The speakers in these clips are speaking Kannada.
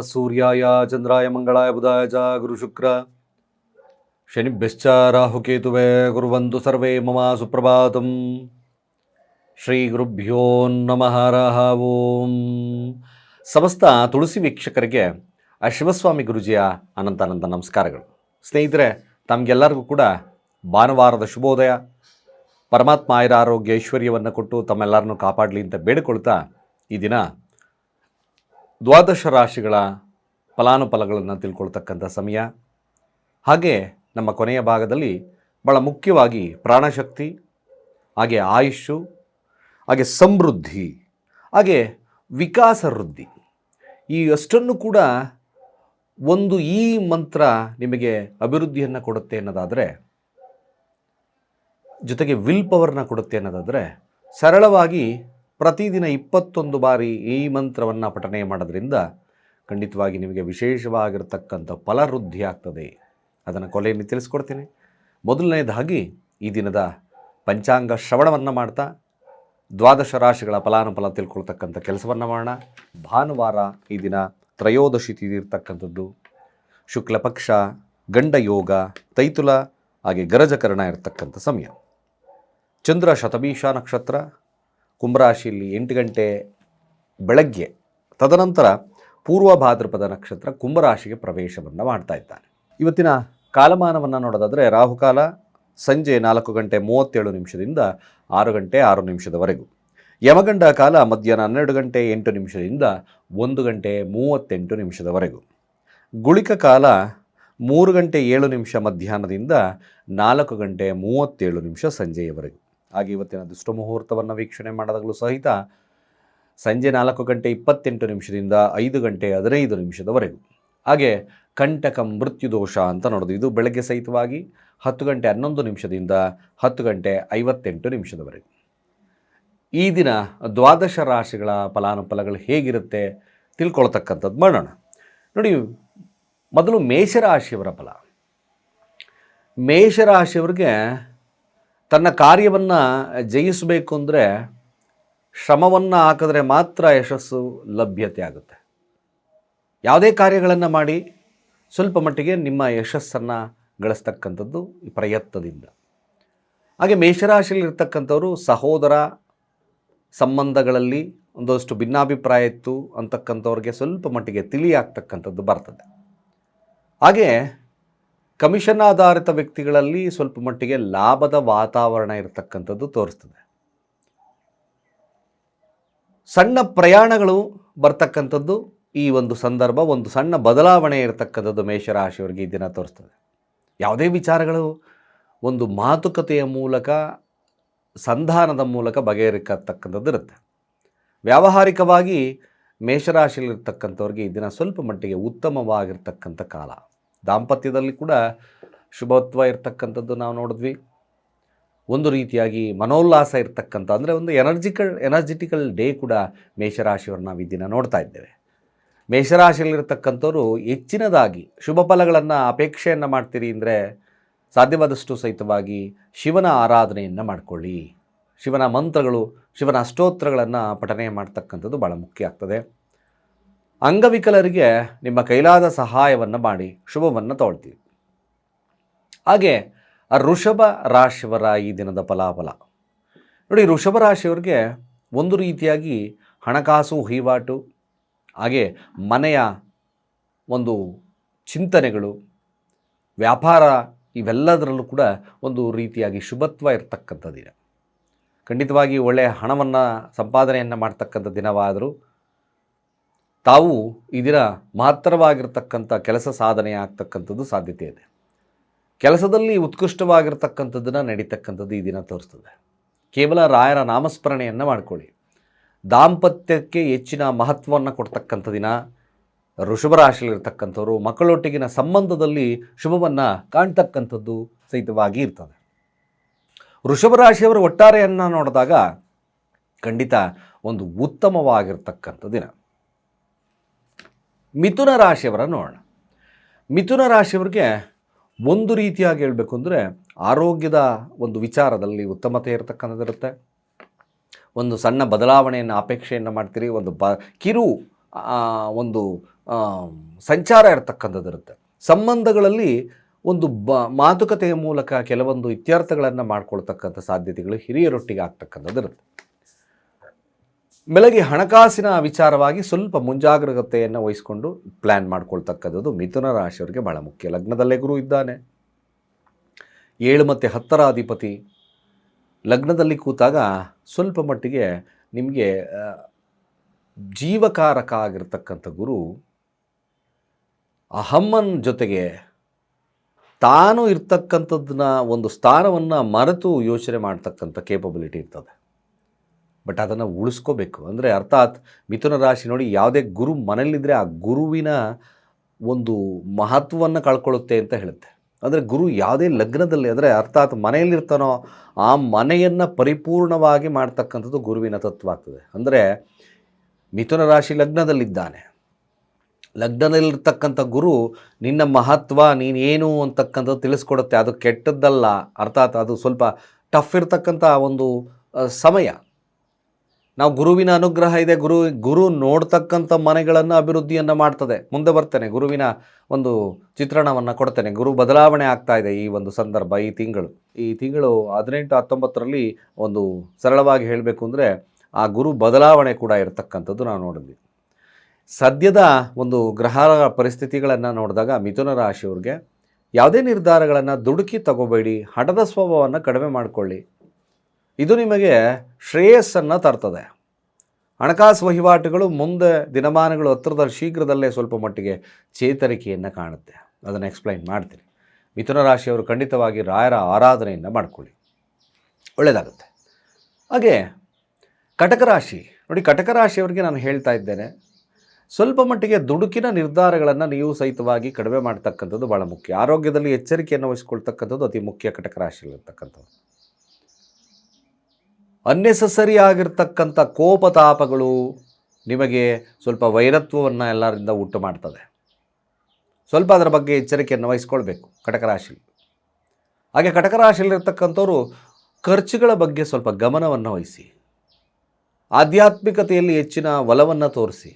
ಸೂರ್ಯಾಯ, ಚಂದ್ರಾಯ, ಮಂಗಳಾಯ, ಬುಧಾಯ ಚ ಗುರುಶುಕ್ರ ಶನಿಭ್ಯಶ್ಚ, ರಾಹುಕೇತುವೆ ಗುರುವಂತು ಸರ್ವೇ, ಮಮ, ಸುಪ್ರಭಾತಂ. ಶ್ರೀ ಗುರುಭ್ಯೋ ನಮಃ ರಹ ಓಂ. ಸಮಸ್ತ ತುಳಸಿ ವೀಕ್ಷಕರಿಗೆ ಆ ಶಿವಸ್ವಾಮಿ ಗುರುಜಿಯ ಅನಂತ ಅನಂತ ನಮಸ್ಕಾರಗಳು. ಸ್ನೇಹಿತರೆ, ತಮಗೆಲ್ಲರಿಗೂ ಕೂಡ ಭಾನುವಾರದ ಶುಭೋದಯ. ಪರಮಾತ್ಮ ಆಯುರ ಆರೋಗ್ಯ ಐಶ್ವರ್ಯವನ್ನು ಕೊಟ್ಟು ತಮ್ಮೆಲ್ಲರನ್ನು ಕಾಪಾಡಲಿ ಅಂತ ಬೇಡಿಕೊಳ್ತಾ ಈ ದಿನ ದ್ವಾದಶ ರಾಶಿಗಳ ಫಲಾನುಫಲಗಳನ್ನು ತಿಳ್ಕೊಳ್ತಕ್ಕಂಥ ಸಮಯ. ಹಾಗೆ ನಮ್ಮ ಕೊನೆಯ ಭಾಗದಲ್ಲಿ ಭಾಳ ಮುಖ್ಯವಾಗಿ ಪ್ರಾಣಶಕ್ತಿ, ಹಾಗೆ ಆಯುಷು ಹಾಗೆ ಸಮೃದ್ಧಿ, ಹಾಗೆ ವಿಕಾಸ ವೃದ್ಧಿ ಈ ಅಷ್ಟನ್ನು ಕೂಡ ಒಂದು ಈ ಮಂತ್ರ ನಿಮಗೆ ಅಭಿವೃದ್ಧಿಯನ್ನು ಕೊಡುತ್ತೆ ಅನ್ನೋದಾದರೆ, ಜೊತೆಗೆ ವಿಲ್ ಪವರ್ನ ಕೊಡುತ್ತೆ ಅನ್ನೋದಾದರೆ, ಸರಳವಾಗಿ ಪ್ರತಿದಿನ ಇಪ್ಪತ್ತೊಂದು ಬಾರಿ ಈ ಮಂತ್ರವನ್ನು ಪಠನೆ ಮಾಡೋದ್ರಿಂದ ಖಂಡಿತವಾಗಿ ನಿಮಗೆ ವಿಶೇಷವಾಗಿರ್ತಕ್ಕಂಥ ಫಲವೃದ್ಧಿ ಆಗ್ತದೆ. ಅದನ್ನು ಕೊಲೆಯಲ್ಲಿ ತಿಳಿಸ್ಕೊಡ್ತೀನಿ. ಮೊದಲನೇದಾಗಿ ಈ ದಿನದ ಪಂಚಾಂಗ ಶ್ರವಣವನ್ನು ಮಾಡ್ತಾ, ದ್ವಾದಶ ರಾಶಿಗಳ ಫಲಾನುಫಲ ತಿಳ್ಕೊಳ್ತಕ್ಕಂಥ ಕೆಲಸವನ್ನು ಮಾಡೋಣ. ಭಾನುವಾರ ಈ ದಿನ ತ್ರಯೋದಶಿ ತಿಥಿ ಶುಕ್ಲಪಕ್ಷ ಶುಕ್ಲ ಪಕ್ಷ, ಗಂಡ ಯೋಗ, ತೈತುಲ, ಹಾಗೆ ಗರಜಕರಣ ಇರತಕ್ಕಂಥ ಸಮಯ. ಚಂದ್ರ ಶತಭೀಷ ನಕ್ಷತ್ರ ಕುಂಭರಾಶಿಯಲ್ಲಿ ಎಂಟು ಗಂಟೆ ಬೆಳಗ್ಗೆ ತದನಂತರ ಪೂರ್ವ ಭಾದ್ರಪದ ನಕ್ಷತ್ರ ಕುಂಭರಾಶಿಗೆ ಪ್ರವೇಶವನ್ನು ಮಾಡ್ತಾ ಇದ್ದಾನೆ. ಇವತ್ತಿನ ಕಾಲಮಾನವನ್ನು ನೋಡೋದಾದರೆ ರಾಹುಕಾಲ ಸಂಜೆ ನಾಲ್ಕು ಗಂಟೆ ಮೂವತ್ತೇಳು ನಿಮಿಷದಿಂದ ಆರು ಗಂಟೆ ಆರು ನಿಮಿಷದವರೆಗೂ. ಯಮಗಂಡ ಕಾಲ ಮಧ್ಯಾಹ್ನ ಹನ್ನೆರಡು ಗಂಟೆ ಎಂಟು ನಿಮಿಷದಿಂದ ಒಂದು ಗಂಟೆ ಮೂವತ್ತೆಂಟು ನಿಮಿಷದವರೆಗೂ. ಗುಳಿಕ ಕಾಲ ಮೂರು ಗಂಟೆ ಏಳು ನಿಮಿಷ ಮಧ್ಯಾಹ್ನದಿಂದ ನಾಲ್ಕು ಗಂಟೆ ಮೂವತ್ತೇಳು ನಿಮಿಷ ಸಂಜೆಯವರೆಗೂ. ಹಾಗೆ ಇವತ್ತಿನ ದುಷ್ಟ ಮುಹೂರ್ತವನ್ನು ವೀಕ್ಷಣೆ ಮಾಡಿದಾಗಲೂ ಸಹಿತ ಸಂಜೆ ನಾಲ್ಕು ಗಂಟೆ ಇಪ್ಪತ್ತೆಂಟು ನಿಮಿಷದಿಂದ ಐದು ಗಂಟೆ ಹದಿನೈದು ನಿಮಿಷದವರೆಗೂ. ಹಾಗೆ ಕಂಟಕ ಮೃತ್ಯು ದೋಷ ಅಂತ ನೋಡೋದು. ಇದು ಬೆಳಗ್ಗೆ ಸಹಿತವಾಗಿ ಹತ್ತು ಗಂಟೆ ಹನ್ನೊಂದು ನಿಮಿಷದಿಂದ ಹತ್ತು ಗಂಟೆ ಐವತ್ತೆಂಟು ನಿಮಿಷದವರೆಗೂ. ಈ ದಿನ ದ್ವಾದಶ ರಾಶಿಗಳ ಫಲಾನುಫಲಗಳು ಹೇಗಿರುತ್ತೆ ತಿಳ್ಕೊಳ್ತಕ್ಕಂಥದ್ದು ಮಾಡೋಣ. ನೋಡಿ, ಮೊದಲು ಮೇಷರಾಶಿಯವರ ಫಲ. ಮೇಷರಾಶಿಯವರಿಗೆ ತನ್ನ ಕಾರ್ಯವನ್ನು ಜಯಿಸಬೇಕು ಅಂದರೆ ಶ್ರಮವನ್ನು ಹಾಕಿದ್ರೆ ಮಾತ್ರ ಯಶಸ್ಸು ಲಭ್ಯತೆ ಆಗುತ್ತೆ. ಯಾವುದೇ ಕಾರ್ಯಗಳನ್ನು ಮಾಡಿ ಸ್ವಲ್ಪ ಮಟ್ಟಿಗೆ ನಿಮ್ಮ ಯಶಸ್ಸನ್ನು ಗಳಿಸ್ತಕ್ಕಂಥದ್ದು ಈ ಪ್ರಯತ್ನದಿಂದ. ಹಾಗೆ ಮೇಷರಾಶಿಯಲ್ಲಿರ್ತಕ್ಕಂಥವರು ಸಹೋದರ ಸಂಬಂಧಗಳಲ್ಲಿ ಒಂದಷ್ಟು ಭಿನ್ನಾಭಿಪ್ರಾಯ ಇತ್ತು ಅಂತಕ್ಕಂಥವ್ರಿಗೆ ಸ್ವಲ್ಪ ಮಟ್ಟಿಗೆ ತಿಳಿಯಾಗ್ತಕ್ಕಂಥದ್ದು ಬರ್ತದೆ. ಹಾಗೆ ಕಮಿಷನ್ ಆಧಾರಿತ ವ್ಯಕ್ತಿಗಳಲ್ಲಿ ಸ್ವಲ್ಪ ಮಟ್ಟಿಗೆ ಲಾಭದ ವಾತಾವರಣ ಇರತಕ್ಕಂಥದ್ದು ತೋರಿಸ್ತದೆ. ಸಣ್ಣ ಪ್ರಯಾಣಗಳು ಬರ್ತಕ್ಕಂಥದ್ದು ಈ ಒಂದು ಸಂದರ್ಭ, ಒಂದು ಸಣ್ಣ ಬದಲಾವಣೆ ಇರತಕ್ಕಂಥದ್ದು ಮೇಷರಾಶಿಯವರಿಗೆ ಈ ದಿನ ತೋರಿಸ್ತದೆ. ಯಾವುದೇ ವಿಚಾರಗಳು, ಒಂದು ಮಾತುಕತೆಯ ಮೂಲಕ, ಸಂಧಾನದ ಮೂಲಕ ಬಗೆಹರಿಕತಕ್ಕಂಥದ್ದು ಇರುತ್ತೆ. ವ್ಯಾವಹಾರಿಕವಾಗಿ ಮೇಷರಾಶಿಯಲ್ಲಿರ್ತಕ್ಕಂಥವ್ರಿಗೆ ಈ ದಿನ ಸ್ವಲ್ಪ ಮಟ್ಟಿಗೆ ಉತ್ತಮವಾಗಿರ್ತಕ್ಕಂಥ ಕಾಲ. ದಾಂಪತ್ಯದಲ್ಲಿ ಕೂಡ ಶುಭತ್ವ ಇರ್ತಕ್ಕಂಥದ್ದು ನಾವು ನೋಡಿದ್ವಿ. ಒಂದು ರೀತಿಯಾಗಿ ಮನೋಲ್ಲಾಸ ಇರ್ತಕ್ಕಂಥ, ಅಂದರೆ ಒಂದು ಎನರ್ಜಿಕಲ್, ಎನರ್ಜಿಟಿಕಲ್ ಡೇ ಕೂಡ ಮೇಷರಾಶಿಯವರು ನಾವು ಈ ದಿನ ನೋಡ್ತಾ ಇದ್ದೇವೆ. ಮೇಷರಾಶಿಯಲ್ಲಿರ್ತಕ್ಕಂಥವ್ರು ಹೆಚ್ಚಿನದಾಗಿ ಶುಭ ಫಲಗಳನ್ನು, ಅಪೇಕ್ಷೆಯನ್ನು ಮಾಡ್ತೀರಿ ಅಂದರೆ ಸಾಧ್ಯವಾದಷ್ಟು ಸಹಿತವಾಗಿ ಶಿವನ ಆರಾಧನೆಯನ್ನು ಮಾಡಿಕೊಳ್ಳಿ. ಶಿವನ ಮಂತ್ರಗಳು, ಶಿವನ ಅಷ್ಟೋತ್ತರಗಳನ್ನು ಪಠನೆ ಮಾಡ್ತಕ್ಕಂಥದ್ದು ಭಾಳ ಮುಖ್ಯ ಆಗ್ತದೆ. ಅಂಗವಿಕಲರಿಗೆ ನಿಮ್ಮ ಕೈಲಾದ ಸಹಾಯವನ್ನು ಮಾಡಿ, ಶುಭವನ್ನು ತಗೊಳ್ತೀವಿ ಹಾಗೆ ಋಷಭ ರಾಶಿಯವರ ಈ ದಿನದ ಫಲಾಫಲ. ನೋಡಿ, ಋಷಭ ರಾಶಿಯವರಿಗೆ ಒಂದು ರೀತಿಯಾಗಿ ಹಣಕಾಸು, ವಹಿವಾಟು, ಹಾಗೆ ಮನೆಯ ಒಂದು ಚಿಂತನೆಗಳು, ವ್ಯಾಪಾರ ಇವೆಲ್ಲದರಲ್ಲೂ ಕೂಡ ಒಂದು ರೀತಿಯಾಗಿ ಶುಭತ್ವ ಇರತಕ್ಕಂಥ ದಿನ. ಖಂಡಿತವಾಗಿ ಒಳ್ಳೆಯ ಹಣವನ್ನು ಸಂಪಾದನೆಯನ್ನು ಮಾಡ್ತಕ್ಕಂಥ ದಿನವಾದರೂ ತಾವು ಈ ದಿನ ಮಹತ್ತರವಾಗಿರ್ತಕ್ಕಂಥ ಕೆಲಸ ಸಾಧನೆ ಆಗ್ತಕ್ಕಂಥದ್ದು ಸಾಧ್ಯತೆ ಇದೆ. ಕೆಲಸದಲ್ಲಿ ಉತ್ಕೃಷ್ಟವಾಗಿರ್ತಕ್ಕಂಥದ್ದನ್ನು ನಡೀತಕ್ಕಂಥದ್ದು ಈ ದಿನ ತೋರಿಸ್ತದೆ. ಕೇವಲ ರಾಯರ ನಾಮಸ್ಮರಣೆಯನ್ನು ಮಾಡಿಕೊಳ್ಳಿ. ದಾಂಪತ್ಯಕ್ಕೆ ಹೆಚ್ಚಿನ ಮಹತ್ವವನ್ನು ಕೊಡ್ತಕ್ಕಂಥ ದಿನ, ಋಷಭ ರಾಶಿಯಲ್ಲಿರ್ತಕ್ಕಂಥವ್ರು, ಮಕ್ಕಳೊಟ್ಟಿಗಿನ ಸಂಬಂಧದಲ್ಲಿ ಶುಭವನ್ನು ಕಾಣ್ತಕ್ಕಂಥದ್ದು ಸಹಿತವಾಗಿ ಇರ್ತದೆ. ರಾಶಿಯವರ ಒಟ್ಟಾರೆಯನ್ನು ನೋಡಿದಾಗ ಖಂಡಿತ ಒಂದು ಉತ್ತಮವಾಗಿರ್ತಕ್ಕಂಥ ದಿನ. ಮಿಥುನ ರಾಶಿಯವರ ನೋಡೋಣ. ಮಿಥುನ ರಾಶಿಯವರಿಗೆ ಒಂದು ರೀತಿಯಾಗಿ ಹೇಳಬೇಕು ಅಂದರೆ ಆರೋಗ್ಯದ ಒಂದು ವಿಚಾರದಲ್ಲಿ ಉತ್ತಮತೆ ಇರತಕ್ಕಂಥದ್ದಿರುತ್ತೆ ಒಂದು ಸಣ್ಣ ಬದಲಾವಣೆಯನ್ನು, ಅಪೇಕ್ಷೆಯನ್ನು ಮಾಡ್ತೀರಿ, ಒಂದು ಬ ಕಿರು ಒಂದು ಸಂಚಾರ ಇರತಕ್ಕಂಥದ್ದಿರುತ್ತೆ ಸಂಬಂಧಗಳಲ್ಲಿ ಒಂದು ಬ, ಮಾತುಕತೆಯ ಮೂಲಕ ಕೆಲವೊಂದು ಇತ್ಯರ್ಥಗಳನ್ನು ಮಾಡ್ಕೊಳ್ತಕ್ಕಂಥ ಸಾಧ್ಯತೆಗಳು ಹಿರಿಯರೊಟ್ಟಿಗೆ ಆಗ್ತಕ್ಕಂಥದ್ದು ಇರುತ್ತೆ. ಬೆಳಗ್ಗೆ ಹಣಕಾಸಿನ ವಿಚಾರವಾಗಿ ಸ್ವಲ್ಪ ಮುಂಜಾಗ್ರತೆಯನ್ನು ವಹಿಸಿಕೊಂಡು ಪ್ಲ್ಯಾನ್ ಮಾಡ್ಕೊಳ್ತಕ್ಕಂಥದ್ದು ಮಿಥುನ ರಾಶಿಯವರಿಗೆ ಬಹಳ ಮುಖ್ಯ. ಲಗ್ನದಲ್ಲೇ ಗುರು ಇದ್ದಾನೆ. ಏಳು ಮತ್ತು ಹತ್ತರ ಅಧಿಪತಿ. ಲಗ್ನದಲ್ಲಿ ಕೂತಾಗ ಸ್ವಲ್ಪ ಮಟ್ಟಿಗೆ ನಿಮಗೆ ಜೀವಕಾರಕ ಆಗಿರ್ತಕ್ಕಂಥ ಗುರು ಅಹಮ್ಮನ್ ಜೊತೆಗೆ ತಾನು ಇರ್ತಕ್ಕಂಥದ್ದನ್ನ ಒಂದು ಸ್ಥಾನವನ್ನು ಮರೆತು ಯೋಚನೆ ಮಾಡ್ತಕ್ಕಂಥ ಕೇಪಬಿಲಿಟಿ ಇರ್ತದೆ. ಬಟ್ ಅದನ್ನು ಉಳಿಸ್ಕೋಬೇಕು. ಅಂದರೆ ಅರ್ಥಾತ್ ಮಿಥುನ ರಾಶಿ ನೋಡಿ ಯಾವುದೇ ಗುರು ಮನೆಯಲ್ಲಿದ್ದರೆ ಆ ಗುರುವಿನ ಒಂದು ಮಹತ್ವವನ್ನು ಕಳ್ಕೊಳ್ಳುತ್ತೆ ಅಂತ ಹೇಳುತ್ತೆ. ಅಂದರೆ ಗುರು ಯಾವುದೇ ಲಗ್ನದಲ್ಲಿ ಅಂದರೆ ಅರ್ಥಾತ್ ಮನೆಯಲ್ಲಿರ್ತಾನೋ ಆ ಮನೆಯನ್ನು ಪರಿಪೂರ್ಣವಾಗಿ ಮಾಡ್ತಕ್ಕಂಥದ್ದು ಗುರುವಿನ ತತ್ವ ಆಗ್ತದೆ. ಅಂದರೆ ಮಿಥುನ ರಾಶಿ ಲಗ್ನದಲ್ಲಿದ್ದಾನೆ. ಲಗ್ನದಲ್ಲಿರ್ತಕ್ಕಂಥ ಗುರು ನಿನ್ನ ಮಹತ್ವ, ನೀನೇನು ಅಂತಕ್ಕಂಥದ್ದು ತಿಳಿಸ್ಕೊಡುತ್ತೆ. ಅದು ಕೆಟ್ಟದ್ದಲ್ಲ. ಅರ್ಥಾತ್ ಅದು ಸ್ವಲ್ಪ ಟಫ್ ಇರ್ತಕ್ಕಂಥ ಒಂದು ಸಮಯ. ನಾವು ಗುರುವಿನ ಅನುಗ್ರಹ ಇದೆ, ಗುರು ಗುರು ನೋಡ್ತಕ್ಕಂಥ ಮನೆಗಳನ್ನು ಅಭಿವೃದ್ಧಿಯನ್ನು ಮಾಡ್ತದೆ. ಮುಂದೆ ಬರ್ತೇನೆ, ಗುರುವಿನ ಒಂದು ಚಿತ್ರಣವನ್ನು ಕೊಡ್ತೇನೆ. ಗುರು ಬದಲಾವಣೆ ಆಗ್ತಾ ಇದೆ ಈ ಒಂದು ಸಂದರ್ಭ, ಈ ತಿಂಗಳು. ಈ ತಿಂಗಳು ಹದಿನೆಂಟು, ಹತ್ತೊಂಬತ್ತರಲ್ಲಿ ಒಂದು ಸರಳವಾಗಿ ಹೇಳಬೇಕು ಅಂದರೆ, ಆ ಗುರು ಬದಲಾವಣೆ ಕೂಡ ಇರತಕ್ಕಂಥದ್ದು ನಾವು ನೋಡಿದ್ವಿ. ಸದ್ಯದ ಒಂದು ಗ್ರಹ ಪರಿಸ್ಥಿತಿಗಳನ್ನು ನೋಡಿದಾಗ ಮಿಥುನ ರಾಶಿಯವ್ರಿಗೆ ಯಾವುದೇ ನಿರ್ಧಾರಗಳನ್ನು ದುಡುಕಿ ತಗೋಬೇಡಿ ಹಠದ ಸ್ವಭಾವವನ್ನು ಕಡಿಮೆ ಮಾಡಿಕೊಳ್ಳಿ. ಇದು ನಿಮಗೆ ಶ್ರೇಯಸ್ಸನ್ನು ತರ್ತದೆ. ಹಣಕಾಸು ವಹಿವಾಟುಗಳು ಮುಂದೆ ದಿನಮಾನಗಳು ಹತ್ರದಲ್ಲಿ ಶೀಘ್ರದಲ್ಲೇ ಸ್ವಲ್ಪ ಮಟ್ಟಿಗೆ ಚೇತರಿಕೆಯನ್ನು ಕಾಣುತ್ತೆ. ಅದನ್ನು ಎಕ್ಸ್ಪ್ಲೈನ್ ಮಾಡ್ತೀನಿ. ಮಿಥುನ ರಾಶಿಯವರು ಖಂಡಿತವಾಗಿ ರಾಯರ ಆರಾಧನೆಯನ್ನು ಮಾಡಿಕೊಳ್ಳಿ. ಒಳ್ಳೆಯದಾಗುತ್ತೆ ಹಾಗೆ ಕಟಕ ರಾಶಿ, ನೋಡಿ ಕಟಕ ರಾಶಿಯವರಿಗೆ ನಾನು ಹೇಳ್ತಾ ಇದ್ದೇನೆ, ಸ್ವಲ್ಪ ಮಟ್ಟಿಗೆ ದುಡುಕಿನ ನಿರ್ಧಾರಗಳನ್ನು ನೀವು ಸಹಿತವಾಗಿ ಕಡಿಮೆ ಮಾಡ್ತಕ್ಕಂಥದ್ದು ಭಾಳ ಮುಖ್ಯ. ಆರೋಗ್ಯದಲ್ಲಿ ಎಚ್ಚರಿಕೆಯನ್ನು ವಹಿಸ್ಕೊಳ್ತಕ್ಕಂಥದ್ದು ಅತಿ ಮುಖ್ಯ ಕಟಕ ರಾಶಿಯಲ್ಲಿರ್ತಕ್ಕಂಥದ್ದು. ಅನ್ನೆಸಸರಿ ಆಗಿರ್ತಕ್ಕಂಥ ಕೋಪತಾಪಗಳು ನಿಮಗೆ ಸ್ವಲ್ಪ ವೈರತ್ವವನ್ನು ಎಲ್ಲರಿಂದ ಉಂಟು ಮಾಡ್ತದೆ. ಸ್ವಲ್ಪ ಅದರ ಬಗ್ಗೆ ಎಚ್ಚರಿಕೆಯನ್ನು ವಹಿಸ್ಕೊಳ್ಬೇಕು ಕಟಕ ರಾಶಿ ಹಾಗೆ ಕಟಕ ರಾಶಿಯಲ್ಲಿರ್ತಕ್ಕಂಥವ್ರು ಖರ್ಚುಗಳ ಬಗ್ಗೆ ಸ್ವಲ್ಪ ಗಮನವನ್ನು ವಹಿಸಿ, ಆಧ್ಯಾತ್ಮಿಕತೆಯಲ್ಲಿ ಹೆಚ್ಚಿನ ಒಲವನ್ನು ತೋರಿಸಿ,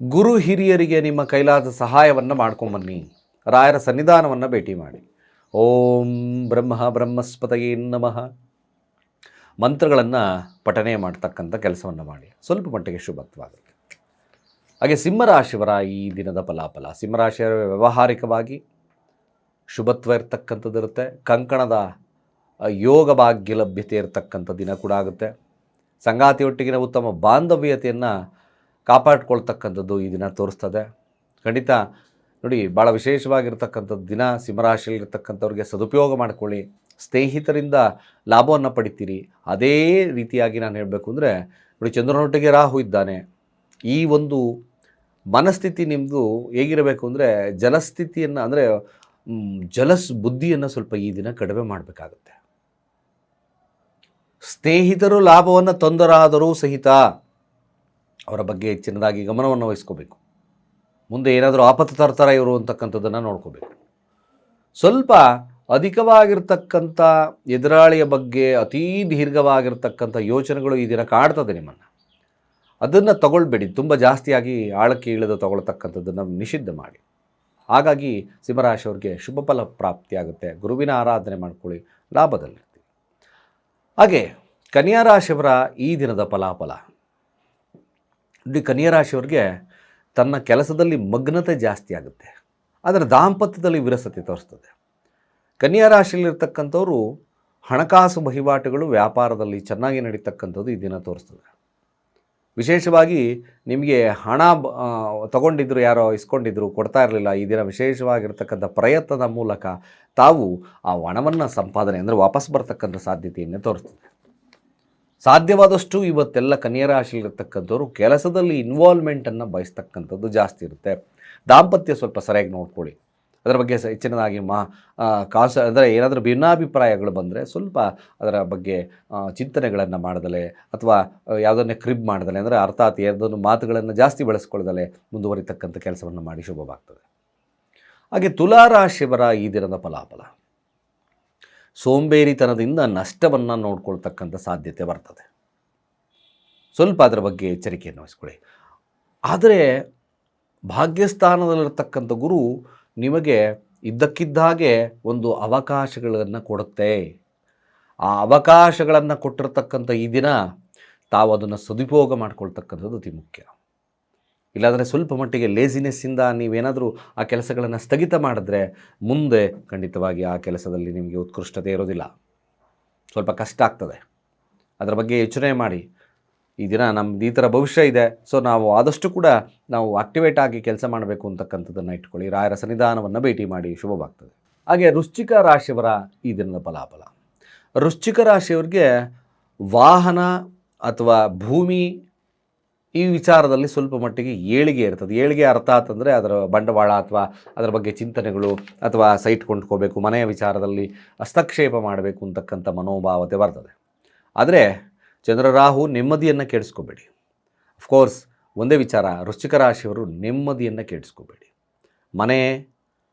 ಗುರು ಹಿರಿಯರಿಗೆ ನಿಮ್ಮ ಕೈಲಾದ ಸಹಾಯವನ್ನು ಮಾಡ್ಕೊಂಬನ್ನಿ, ರಾಯರ ಸನ್ನಿಧಾನವನ್ನು ಭೇಟಿ ಮಾಡಿ. ಓಂ ಬ್ರಹ್ಮ ಬ್ರಹ್ಮಸ್ಪತಯೇ ನಮಃ. ಮಂತ್ರಗಳನ್ನು ಪಠನೆ ಮಾಡ್ತಕ್ಕಂಥ ಕೆಲಸವನ್ನು ಮಾಡಿ. ಸ್ವಲ್ಪ ಮಟ್ಟಿಗೆ ಶುಭತ್ವಾಗುತ್ತೆ ಹಾಗೆ ಸಿಂಹರಾಶಿಯವರ ಈ ದಿನದ ಫಲಾಫಲ. ಸಿಂಹರಾಶಿಯವರ ವ್ಯಾವಹಾರಿಕವಾಗಿ ಶುಭತ್ವ ಇರ್ತಕ್ಕಂಥದ್ದು ಇರುತ್ತೆ. ಕಂಕಣದ ಯೋಗ ಭಾಗ್ಯ ಲಭ್ಯತೆ ಇರತಕ್ಕಂಥ ದಿನ ಕೂಡ ಆಗುತ್ತೆ. ಸಂಗಾತಿಯೊಟ್ಟಿಗಿನ ಉತ್ತಮ ಬಾಂಧವ್ಯತೆಯನ್ನು ಕಾಪಾಡ್ಕೊಳ್ತಕ್ಕಂಥದ್ದು ಈ ದಿನ ತೋರಿಸ್ತದೆ. ಖಂಡಿತ ನೋಡಿ ಭಾಳ ವಿಶೇಷವಾಗಿರ್ತಕ್ಕಂಥದ್ದು ದಿನ. ಸಿಂಹರಾಶಿಯಲ್ಲಿರ್ತಕ್ಕಂಥವ್ರಿಗೆ ಸದುಪಯೋಗ ಮಾಡಿಕೊಳ್ಳಿ. ಸ್ನೇಹಿತರಿಂದ ಲಾಭವನ್ನು ಪಡಿತೀರಿ. ಅದೇ ರೀತಿಯಾಗಿ ನಾನು ಹೇಳಬೇಕು ಅಂದರೆ, ನೋಡಿ ಚಂದ್ರನೊಟ್ಟಿಗೆ ರಾಹು ಇದ್ದಾನೆ. ಈ ಒಂದು ಮನಸ್ಥಿತಿ ನಿಮ್ಮದು ಹೇಗಿರಬೇಕು ಅಂದರೆ, ಜಲಸ್ಥಿತಿಯನ್ನು ಅಂದರೆ ಜಲಸ್ ಬುದ್ಧಿಯನ್ನು ಸ್ವಲ್ಪ ಈ ದಿನ ಕಡಿಮೆ ಮಾಡಬೇಕಾಗುತ್ತೆ. ಸ್ನೇಹಿತರು ಲಾಭವನ್ನು ತೊಂದರಾದರೂ ಸಹಿತ ಅವರ ಬಗ್ಗೆ ಹೆಚ್ಚಿನದಾಗಿ ಗಮನವನ್ನು ವಹಿಸ್ಕೋಬೇಕು. ಮುಂದೆ ಏನಾದರೂ ಆಪತ್ತು ತರ್ತಾರ ಇವರು ಅಂತಕ್ಕಂಥದ್ದನ್ನು ನೋಡ್ಕೋಬೇಕು. ಸ್ವಲ್ಪ ಅಧಿಕವಾಗಿರ್ತಕ್ಕಂಥ ಎದುರಾಳಿಯ ಬಗ್ಗೆ ಅತೀ ದೀರ್ಘವಾಗಿರ್ತಕ್ಕಂಥ ಯೋಚನೆಗಳು ಈ ದಿನ ಕಾಡ್ತದೆ ನಿಮ್ಮನ್ನು. ಅದನ್ನು ತಗೊಳ್ಬೇಡಿ, ತುಂಬ ಜಾಸ್ತಿಯಾಗಿ ಆಳಕ್ಕೆ ಇಳಿದು ತಗೊಳ್ತಕ್ಕಂಥದ್ದನ್ನು ನಿಷಿದ್ಧ ಮಾಡಿ. ಹಾಗಾಗಿ ಸಿಂಹರಾಶಿಯವ್ರಿಗೆ ಶುಭ ಫಲ ಪ್ರಾಪ್ತಿಯಾಗುತ್ತೆ. ಗುರುವಿನ ಆರಾಧನೆ ಮಾಡ್ಕೊಳ್ಳಿ ಲಾಭದಲ್ಲಿರ್ತೀವಿ ಹಾಗೆ ಕನ್ಯಾ ರಾಶಿಯವರ ಈ ದಿನದ ಫಲಾಫಲ. ಇಲ್ಲಿ ಕನ್ಯಾ ರಾಶಿಯವ್ರಿಗೆ ತನ್ನ ಕೆಲಸದಲ್ಲಿ ಮಗ್ನತೆ ಜಾಸ್ತಿ ಆಗುತ್ತೆ ಆದರೆ ದಾಂಪತ್ಯದಲ್ಲಿ ವಿರಸತೆ ತೋರಿಸ್ತದೆ. ಕನ್ಯಾ ರಾಶಿಯಲ್ಲಿರ್ತಕ್ಕಂಥವ್ರು ಹಣಕಾಸು ವಹಿವಾಟುಗಳು ವ್ಯಾಪಾರದಲ್ಲಿ ಚೆನ್ನಾಗಿ ನಡೀತಕ್ಕಂಥದ್ದು ಈ ದಿನ ತೋರಿಸ್ತದೆ. ವಿಶೇಷವಾಗಿ ನಿಮಗೆ ಹಣ ತಗೊಂಡಿದ್ರು ಯಾರೋ ಇಸ್ಕೊಂಡಿದ್ರು ಕೊಡ್ತಾ ಇರಲಿಲ್ಲ, ಈ ದಿನ ವಿಶೇಷವಾಗಿರ್ತಕ್ಕಂಥ ಪ್ರಯತ್ನದ ಮೂಲಕ ತಾವು ಆ ಹಣವನ್ನು ಸಂಪಾದನೆ ಅಂದರೆ ವಾಪಸ್ ಬರ್ತಕ್ಕಂಥ ಸಾಧ್ಯತೆಯನ್ನು ತೋರಿಸ್ತದೆ. ಸಾಧ್ಯವಾದಷ್ಟು ಇವತ್ತೆಲ್ಲ ಕನ್ಯಾ ರಾಶಿಯಲ್ಲಿರ್ತಕ್ಕಂಥವ್ರು ಕೆಲಸದಲ್ಲಿ ಇನ್ವಾಲ್ವ್ಮೆಂಟನ್ನು ಬಯಸ್ತಕ್ಕಂಥದ್ದು ಜಾಸ್ತಿ ಇರುತ್ತೆ. ದಾಂಪತ್ಯ ಸ್ವಲ್ಪ ಸರಿಯಾಗಿ ನೋಡ್ಕೊಳ್ಳಿ. ಅದರ ಬಗ್ಗೆ ಹೆಚ್ಚಿನದಾಗಿ ಮಾ ಕಾಸ, ಅಂದರೆ ಏನಾದರೂ ಭಿನ್ನಾಭಿಪ್ರಾಯಗಳು ಬಂದರೆ ಸ್ವಲ್ಪ ಅದರ ಬಗ್ಗೆ ಚಿಂತನೆಗಳನ್ನು ಮಾಡದಲೆ ಅಥವಾ ಯಾವುದನ್ನೇ ಕ್ರಿಬ್ ಮಾಡದಲೆ ಅಂದರೆ ಅರ್ಥಾತ್ ಯಾವುದನ್ನು ಮಾತುಗಳನ್ನು ಜಾಸ್ತಿ ಬಳಸ್ಕೊಳ್ಳದಲೆ ಮುಂದುವರಿತಕ್ಕಂಥ ಕೆಲಸವನ್ನು ಮಾಡಿ ಶುಭವಾಗ್ತದೆ. ಹಾಗೆ ತುಲಾರಾಶಿವರ ಈ ದಿನದ ಫಲಾಫಲ. ಸೋಂಬೇರಿತನದಿಂದ ನಷ್ಟವನ್ನು ನೋಡ್ಕೊಳ್ತಕ್ಕಂಥ ಸಾಧ್ಯತೆ ಬರ್ತದೆ. ಸ್ವಲ್ಪ ಅದರ ಬಗ್ಗೆ ಎಚ್ಚರಿಕೆಯನ್ನು ವಹಿಸ್ಕೊಳ್ಳಿ. ಆದರೆ ಭಾಗ್ಯಸ್ಥಾನದಲ್ಲಿರ್ತಕ್ಕಂಥ ಗುರು ನಿಮಗೆ ಇದ್ದಕ್ಕಿದ್ದಾಗೆ ಒಂದು ಅವಕಾಶಗಳನ್ನು ಕೊಡುತ್ತೆ. ಆ ಅವಕಾಶಗಳನ್ನು ಕೊಟ್ಟಿರ್ತಕ್ಕಂಥ ಈ ದಿನ ತಾವು ಅದನ್ನು ಸದುಪಯೋಗ ಮಾಡ್ಕೊಳ್ತಕ್ಕಂಥದ್ದು ಅತಿ ಮುಖ್ಯ. ಇಲ್ಲಾಂದರೆ ಸ್ವಲ್ಪ ಮಟ್ಟಿಗೆ ಲೇಸಿನೆಸ್ಸಿಂದ ನೀವೇನಾದರೂ ಆ ಕೆಲಸಗಳನ್ನು ಸ್ಥಗಿತ ಮಾಡಿದ್ರೆ ಮುಂದೆ ಖಂಡಿತವಾಗಿ ಆ ಕೆಲಸದಲ್ಲಿ ನಿಮಗೆ ಉತ್ಕೃಷ್ಟತೆ ಇರೋದಿಲ್ಲ. ಸ್ವಲ್ಪ ಕಷ್ಟ ಆಗ್ತದೆ. ಅದರ ಬಗ್ಗೆ ಯೋಚನೆ ಮಾಡಿ. ಈ ದಿನ ನಮ್ದು ಈ ಥರ ಭವಿಷ್ಯ ಇದೆ. ಸೊ ನಾವು ಆದಷ್ಟು ಕೂಡ ನಾವು ಆಕ್ಟಿವೇಟ್ ಆಗಿ ಕೆಲಸ ಮಾಡಬೇಕು ಅಂತಕ್ಕಂಥದ್ದನ್ನು ಇಟ್ಕೊಳ್ಳಿ. ರಾಯರ ಸನ್ನಿಧಾನವನ್ನು ಭೇಟಿ ಮಾಡಿ. ಶುಭವಾಗ್ತದೆ. ಹಾಗೆ ವೃಶ್ಚಿಕ ರಾಶಿಯವರ ಈ ದಿನದ ಫಲಾಫಲ. ವೃಶ್ಚಿಕ ರಾಶಿಯವರಿಗೆ ವಾಹನ ಅಥವಾ ಭೂಮಿ ಈ ವಿಚಾರದಲ್ಲಿ ಸ್ವಲ್ಪ ಮಟ್ಟಿಗೆ ಏಳಿಗೆ ಇರ್ತದೆ. ಏಳಿಗೆ ಅರ್ಥ ಅಂತಂದರೆ ಅದರ ಬಂಡವಾಳ ಅಥವಾ ಅದರ ಬಗ್ಗೆ ಚಿಂತನೆಗಳು ಅಥವಾ ಸೈಟ್ ಕೊಂಡ್ಕೋಬೇಕು. ಮನೆಯ ವಿಚಾರದಲ್ಲಿ ಹಸ್ತಕ್ಷೇಪ ಮಾಡಬೇಕು ಅಂತಕ್ಕಂಥ ಮನೋಭಾವತೆ ಬರ್ತದೆ. ಆದರೆ ಚಂದ್ರರಾಹು ನೆಮ್ಮದಿಯನ್ನು ಕೆಡಿಸ್ಕೋಬೇಡಿ. ಅಫ್ಕೋರ್ಸ್ ಒಂದೇ ವಿಚಾರ, ವೃಶ್ಚಿಕ ರಾಶಿಯವರು ನೆಮ್ಮದಿಯನ್ನು ಕೆಡಿಸ್ಕೋಬೇಡಿ. ಮನೆ,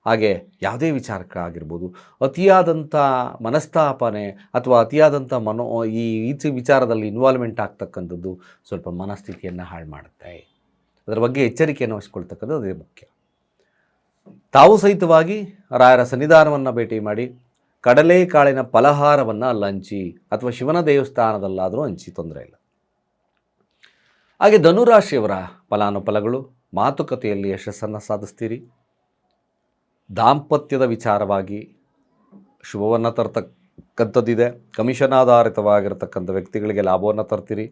ಹಾಗೆ ಯಾವುದೇ ವಿಚಾರಕ್ಕಾಗಿರ್ಬೋದು ಅತಿಯಾದಂಥ ಮನಸ್ತಾಪನೆ ಅಥವಾ ಅತಿಯಾದಂಥ ಮನೋ, ಈ ಈಚೆ ವಿಚಾರದಲ್ಲಿ ಇನ್ವಾಲ್ವ್ಮೆಂಟ್ ಆಗ್ತಕ್ಕಂಥದ್ದು ಸ್ವಲ್ಪ ಮನಸ್ಥಿತಿಯನ್ನು ಹಾಳು ಮಾಡುತ್ತೆ. ಅದರ ಬಗ್ಗೆ ಎಚ್ಚರಿಕೆಯನ್ನು ವಹಿಸ್ಕೊಳ್ತಕ್ಕಂಥದ್ದು ಅದೇ ಮುಖ್ಯ. ತಾವು ಸಹಿತವಾಗಿ ರಾಯರ ಸನ್ನಿಧಾನವನ್ನು ಭೇಟಿ ಮಾಡಿ ಕಡಲೆಕಾಳಿನ ಫಲಹಾರವನ್ನು ಅಲ್ಲಿ ಹಂಚಿ ಅಥವಾ ಶಿವನ ದೇವಸ್ಥಾನದಲ್ಲಾದರೂ ಹಂಚಿ ತೊಂದರೆ ಇಲ್ಲ. ಹಾಗೆ ಧನುರಾಶಿಯವರ ಫಲಾನುಫಲಗಳು ಮಾತುಕತೆಯಲ್ಲಿ ಯಶಸ್ಸನ್ನು ಸಾಧಿಸ್ತೀರಿ. ದಾಂಪತ್ಯದ ವಿಚಾರವಾಗಿ ಶುಭವನ್ನು ತರ್ತಕ್ಕಂಥದ್ದಿದೆ. ಕಮಿಷನ್ ಆಧಾರಿತವಾಗಿರ್ತಕ್ಕಂಥ ವ್ಯಕ್ತಿಗಳಿಗೆ ಲಾಭವನ್ನು ತರ್ತೀರಿ.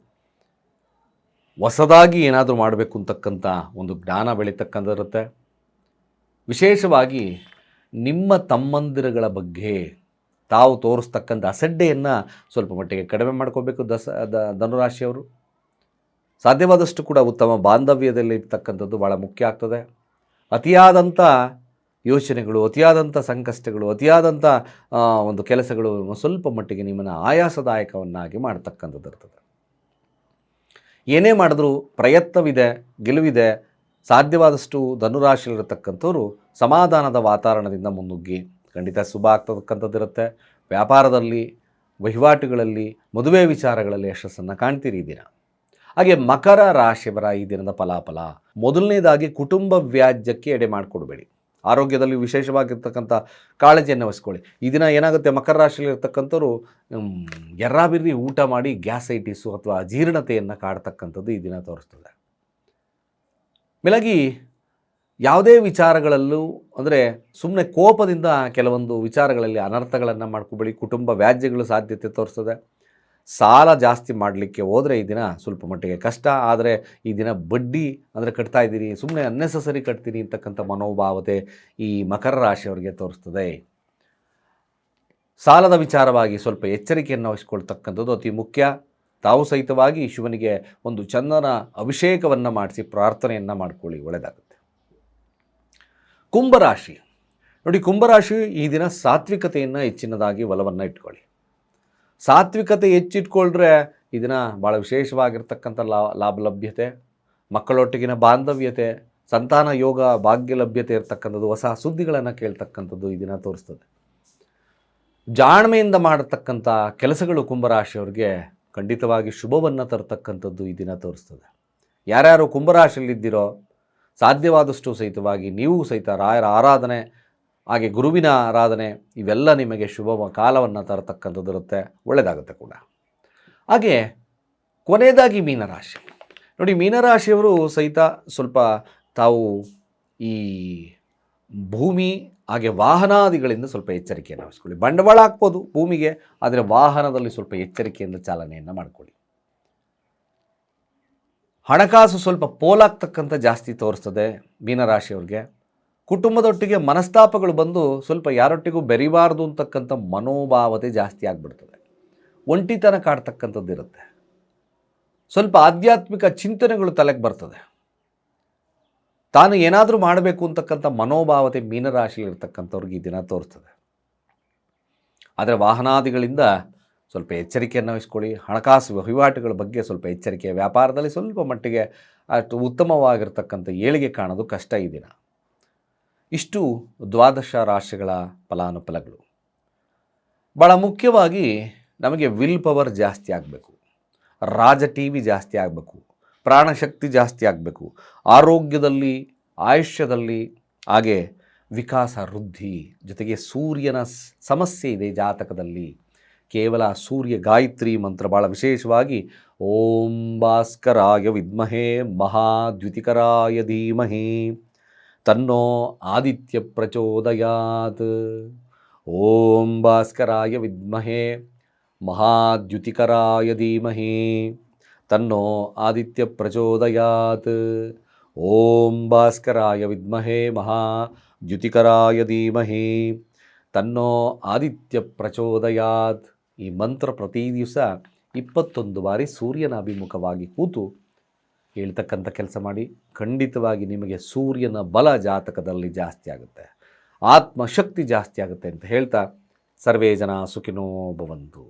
ಹೊಸದಾಗಿ ಏನಾದರೂ ಮಾಡಬೇಕು ಅಂತಕ್ಕಂಥ ಒಂದು ಜ್ಞಾನ ಬೆಳೀತಕ್ಕಂಥದ್ದಿರುತ್ತೆ. ವಿಶೇಷವಾಗಿ ನಿಮ್ಮ ತಮ್ಮಂದಿರಗಳ ಬಗ್ಗೆ ತಾವು ತೋರಿಸ್ತಕ್ಕಂಥ ಅಸಡ್ಡೆಯನ್ನು ಸ್ವಲ್ಪ ಮಟ್ಟಿಗೆ ಕಡಿಮೆ ಮಾಡ್ಕೋಬೇಕು ದಸ, ದ, ಧನುರಾಶಿಯವರು. ಸಾಧ್ಯವಾದಷ್ಟು ಕೂಡ ಉತ್ತಮ ಬಾಂಧವ್ಯದಲ್ಲಿ ಇರ್ತಕ್ಕಂಥದ್ದು ಭಾಳ ಮುಖ್ಯ ಆಗ್ತದೆ. ಅತಿಯಾದಂಥ ಯೋಚನೆಗಳು, ಅತಿಯಾದಂಥ ಸಂಕಷ್ಟಗಳು, ಅತಿಯಾದಂಥ ಒಂದು ಕೆಲಸಗಳು ಸ್ವಲ್ಪ ಮಟ್ಟಿಗೆ ನಿಮ್ಮನ್ನು ಆಯಾಸದಾಯಕವನ್ನಾಗಿ ಮಾಡ್ತಕ್ಕಂಥದ್ದು ಇರ್ತದೆ. ಏನೇ ಮಾಡಿದ್ರೂ ಪ್ರಯತ್ನವಿದೆ, ಗೆಲುವಿದೆ, ಸಾಧ್ಯವಾದಷ್ಟು ಧನುರಾಶಿಯಲ್ಲಿರತಕ್ಕಂಥವ್ರು ಸಮಾಧಾನದ ವಾತಾವರಣದಿಂದ ಮುನ್ನುಗ್ಗಿ ಖಂಡಿತ ಶುಭ ಆಗ್ತಕ್ಕಂಥದ್ದಿರುತ್ತೆ ವ್ಯಾಪಾರದಲ್ಲಿ, ವಹಿವಾಟುಗಳಲ್ಲಿ, ಮದುವೆ ವಿಚಾರಗಳಲ್ಲಿ ಯಶಸ್ಸನ್ನು ಕಾಣ್ತೀರಿ ಈ ದಿನ. ಹಾಗೆ ಮಕರ ರಾಶಿಯವರ ಈ ದಿನದ ಫಲಾಫಲ, ಮೊದಲನೇದಾಗಿ ಕುಟುಂಬ ವ್ಯಾಜ್ಯಕ್ಕೆ ಎಡೆ ಮಾಡಿಕೊಡಬೇಡಿ. ಆರೋಗ್ಯದಲ್ಲಿ ವಿಶೇಷವಾಗಿರ್ತಕ್ಕಂಥ ಕಾಳಜಿಯನ್ನು ವಹಿಸ್ಕೊಳ್ಳಿ. ಈ ದಿನ ಏನಾಗುತ್ತೆ? ಮಕರ ರಾಶಿಯಲ್ಲಿ ಇರ್ತಕ್ಕಂಥವ್ರು ಎರ್ರಾಬಿರ್ರಿ ಊಟ ಮಾಡಿ ಗ್ಯಾಸೈಟಿಸು ಅಥವಾ ಅಜೀರ್ಣತೆಯನ್ನು ಕಾಡ್ತಕ್ಕಂಥದ್ದು ಈ ದಿನ ತೋರಿಸ್ತದೆ. ಮೇಲಾಗಿ ಯಾವುದೇ ವಿಚಾರಗಳಲ್ಲೂ ಅಂದರೆ ಸುಮ್ಮನೆ ಕೋಪದಿಂದ ಕೆಲವೊಂದು ವಿಚಾರಗಳಲ್ಲಿ ಅನರ್ಥಗಳನ್ನು ಮಾಡ್ಕೊಬೇಡಿ, ಕುಟುಂಬ ವ್ಯಾಜ್ಯಗಳು ಸಾಧ್ಯತೆ ತೋರಿಸ್ತದೆ. ಸಾಲ ಜಾಸ್ತಿ ಮಾಡಲಿಕ್ಕೆ ಹೋದರೆ ಈ ದಿನ ಸ್ವಲ್ಪ ಮಟ್ಟಿಗೆ ಕಷ್ಟ, ಆದರೆ ಈ ದಿನ ಬಡ್ಡಿ ಅಂದರೆ ಕಟ್ತಾ ಇದ್ದೀರಿ ಸುಮ್ಮನೆ ಅನ್ನೆಸಸರಿ ಕಟ್ತೀನಿ ಅಂತಕ್ಕಂಥ ಮನೋಭಾವತೆ ಈ ಮಕರ ರಾಶಿಯವರಿಗೆ ತೋರಿಸ್ತದೆ. ಸಾಲದ ವಿಚಾರವಾಗಿ ಸ್ವಲ್ಪ ಎಚ್ಚರಿಕೆಯನ್ನು ವಹಿಸ್ಕೊಳ್ತಕ್ಕಂಥದ್ದು ಅತಿ ಮುಖ್ಯ. ತಾವು ಸಹಿತವಾಗಿ ಶಿವನಿಗೆ ಒಂದು ಚಂದನ ಅಭಿಷೇಕವನ್ನು ಮಾಡಿಸಿ ಪ್ರಾರ್ಥನೆಯನ್ನು ಮಾಡ್ಕೊಳ್ಳಿ ಒಳ್ಳೆಯದಾಗುತ್ತೆ ಕುಂಭರಾಶಿ. ನೋಡಿ, ಕುಂಭರಾಶಿ ಈ ದಿನ ಸಾತ್ವಿಕತೆಯನ್ನು ಹೆಚ್ಚಿನದಾಗಿ ಒಲವನ್ನು ಇಟ್ಕೊಳ್ಳಿ. ಸಾತ್ವಿಕತೆ ಹೆಚ್ಚಿಟ್ಕೊಂಡ್ರೆ ಈ ದಿನ ಭಾಳ ವಿಶೇಷವಾಗಿರ್ತಕ್ಕಂಥ ಲಾಭ ಲಭ್ಯತೆ, ಮಕ್ಕಳೊಟ್ಟಿಗಿನ ಬಾಂಧವ್ಯತೆ, ಸಂತಾನ ಯೋಗ, ಭಾಗ್ಯ ಲಭ್ಯತೆ ಇರತಕ್ಕಂಥದ್ದು, ಹೊಸ ಸುದ್ದಿಗಳನ್ನು ಕೇಳ್ತಕ್ಕಂಥದ್ದು ಈ ದಿನ ತೋರಿಸ್ತದೆ. ಜಾಣ್ಮೆಯಿಂದ ಮಾಡತಕ್ಕಂಥ ಕೆಲಸಗಳು ಕುಂಭರಾಶಿಯವ್ರಿಗೆ ಖಂಡಿತವಾಗಿ ಶುಭವನ್ನು ತರತಕ್ಕಂಥದ್ದು ಈ ದಿನ ತೋರಿಸ್ತದೆ. ಯಾರ್ಯಾರು ಕುಂಭರಾಶಿಯಲ್ಲಿದ್ದೀರೋ ಸಾಧ್ಯವಾದಷ್ಟು ಸಹಿತವಾಗಿ ನೀವು ಸಹಿತ ರಾಯರ ಆರಾಧನೆ, ಹಾಗೆ ಗುರುವಿನ ಆರಾಧನೆ, ಇವೆಲ್ಲ ನಿಮಗೆ ಶುಭ ಕಾಲವನ್ನು ತರತಕ್ಕಂಥದ್ದು ಇರುತ್ತೆ. ಒಳ್ಳೆಯದಾಗುತ್ತೆ ಕೂಡ. ಹಾಗೆ ಕೊನೆಯದಾಗಿ ಮೀನರಾಶಿ. ನೋಡಿ, ಮೀನರಾಶಿಯವರು ಸಹಿತ ಸ್ವಲ್ಪ ತಾವು ಈ ಭೂಮಿ, ಹಾಗೆ ವಾಹನಾದಿಗಳಿಂದ ಸ್ವಲ್ಪ ಎಚ್ಚರಿಕೆಯನ್ನು ವಹಿಸ್ಕೊಳ್ಳಿ. ಬಂಡವಾಳ ಹಾಕ್ಬೋದು ಭೂಮಿಗೆ, ಆದರೆ ವಾಹನದಲ್ಲಿ ಸ್ವಲ್ಪ ಎಚ್ಚರಿಕೆಯಿಂದ ಚಾಲನೆಯನ್ನು ಮಾಡಿಕೊಳ್ಳಿ. ಹಣಕಾಸು ಸ್ವಲ್ಪ ಪೋಲಾಗ್ತಕ್ಕಂಥ ಜಾಸ್ತಿ ತೋರಿಸ್ತದೆ ಮೀನರಾಶಿಯವ್ರಿಗೆ. ಕುಟುಂಬದೊಟ್ಟಿಗೆ ಮನಸ್ತಾಪಗಳು ಬಂದು ಸ್ವಲ್ಪ ಯಾರೊಟ್ಟಿಗೂ ಬೆರಿಬಾರ್ದು ಅಂತಕ್ಕಂಥ ಮನೋಭಾವತೆ ಜಾಸ್ತಿ ಆಗಿಬಿಡ್ತದೆ. ಒಂಟಿತನ ಕಾಡ್ತಕ್ಕಂಥದ್ದು ಇರುತ್ತೆ ಸ್ವಲ್ಪ ಆಧ್ಯಾತ್ಮಿಕ ಚಿಂತನೆಗಳು ತಲೆಗೆ ಬರ್ತದೆ. ತಾನು ಏನಾದರೂ ಮಾಡಬೇಕು ಅಂತಕ್ಕಂಥ ಮನೋಭಾವತೆ ಮೀನರಾಶಿಯಲ್ಲಿರ್ತಕ್ಕಂಥವ್ರಿಗೆ ಈ ದಿನ ತೋರಿಸ್ತದೆ. ಆದರೆ ವಾಹನಾದಿಗಳಿಂದ ಸ್ವಲ್ಪ ಎಚ್ಚರಿಕೆಯನ್ನು ವಹಿಸ್ಕೊಳ್ಳಿ. ಹಣಕಾಸು ವಹಿವಾಟುಗಳ ಬಗ್ಗೆ ಸ್ವಲ್ಪ ಎಚ್ಚರಿಕೆ. ವ್ಯಾಪಾರದಲ್ಲಿ ಸ್ವಲ್ಪ ಮಟ್ಟಿಗೆ ಅಷ್ಟು ಉತ್ತಮವಾಗಿರ್ತಕ್ಕಂಥ ಏಳಿಗೆ ಕಾಣೋದು ಕಷ್ಟ ಈ ದಿನ. ಇಷ್ಟು ದ್ವಾದಶ ರಾಶಿಗಳ ಫಲಾನುಫಲಗಳು. ಭಾಳ ಮುಖ್ಯವಾಗಿ ನಮಗೆ ವಿಲ್ ಪವರ್ ಜಾಸ್ತಿ ಆಗಬೇಕು. ರಾಜ ಟಿ ವಿ ಜಾಸ್ತಿ ಆಗಬೇಕು. ಪ್ರಾಣಶಕ್ತಿ ಜಾಸ್ತಿ ಆಗಬೇಕು. ಆರೋಗ್ಯದಲ್ಲಿ, ಆಯುಷ್ಯದಲ್ಲಿ ಹಾಗೆ ವಿಕಾಸ ವೃದ್ಧಿ ಜೊತೆಗೆ ಸೂರ್ಯನ ಸಮಸ್ಯೆ ಇದೆ ಜಾತಕದಲ್ಲಿ. ಕೇವಲ ಸೂರ್ಯ ಗಾಯತ್ರಿ ಮಂತ್ರ ಭಾಳ ವಿಶೇಷವಾಗಿ ಓಂ ಭಾಸ್ಕರಾಯ ವಿದ್ಮಹೇ ಮಹಾದ್ಯುತಿಕರಾಯ ಧೀಮಹಿ ತನ್ನೋ ಆದಿತ್ಯ ಪ್ರಚೋದಯಾತ್. ಓಂ ಭಾಸ್ಕರಾಯ ವಿದ್ಮಹೇ ಮಹಾದ್ಯುತಿಕರಾಯ ಧೀಮಹಿ ತನ್ನೋ ಆದಿತ್ಯ ಪ್ರಚೋದಯಾತ್. ಓಂ ಭಾಸ್ಕರಾಯ ವಿದ್ಮಹೇ ಮಹಾದ್ಯುತಿಕರಾಯ ಧೀಮಹಿ ತನ್ನೋ ಆದಿತ್ಯ ಪ್ರಚೋದಯಾತ್. ಈ ಮಂತ್ರ ಪ್ರತಿ ದಿವಸ ಇಪ್ಪತ್ತೊಂದು ಬಾರಿ ಸೂರ್ಯನ ಅಭಿಮುಖವಾಗಿ ಕೂತು ಹೇಳ್ತಕ್ಕಂಥ ಕೆಲಸ ಮಾಡಿ. ಖಂಡಿತವಾಗಿ ನಿಮಗೆ ಸೂರ್ಯನ ಬಲ ಜಾತಕದಲ್ಲಿ ಜಾಸ್ತಿ ಆಗುತ್ತೆ. ಆತ್ಮಶಕ್ತಿ ಜಾಸ್ತಿ ಆಗುತ್ತೆ ಅಂತ ಹೇಳ್ತಾ, ಸರ್ವೇ ಜನ ಸುಖಿನೋ ಭವಂತು.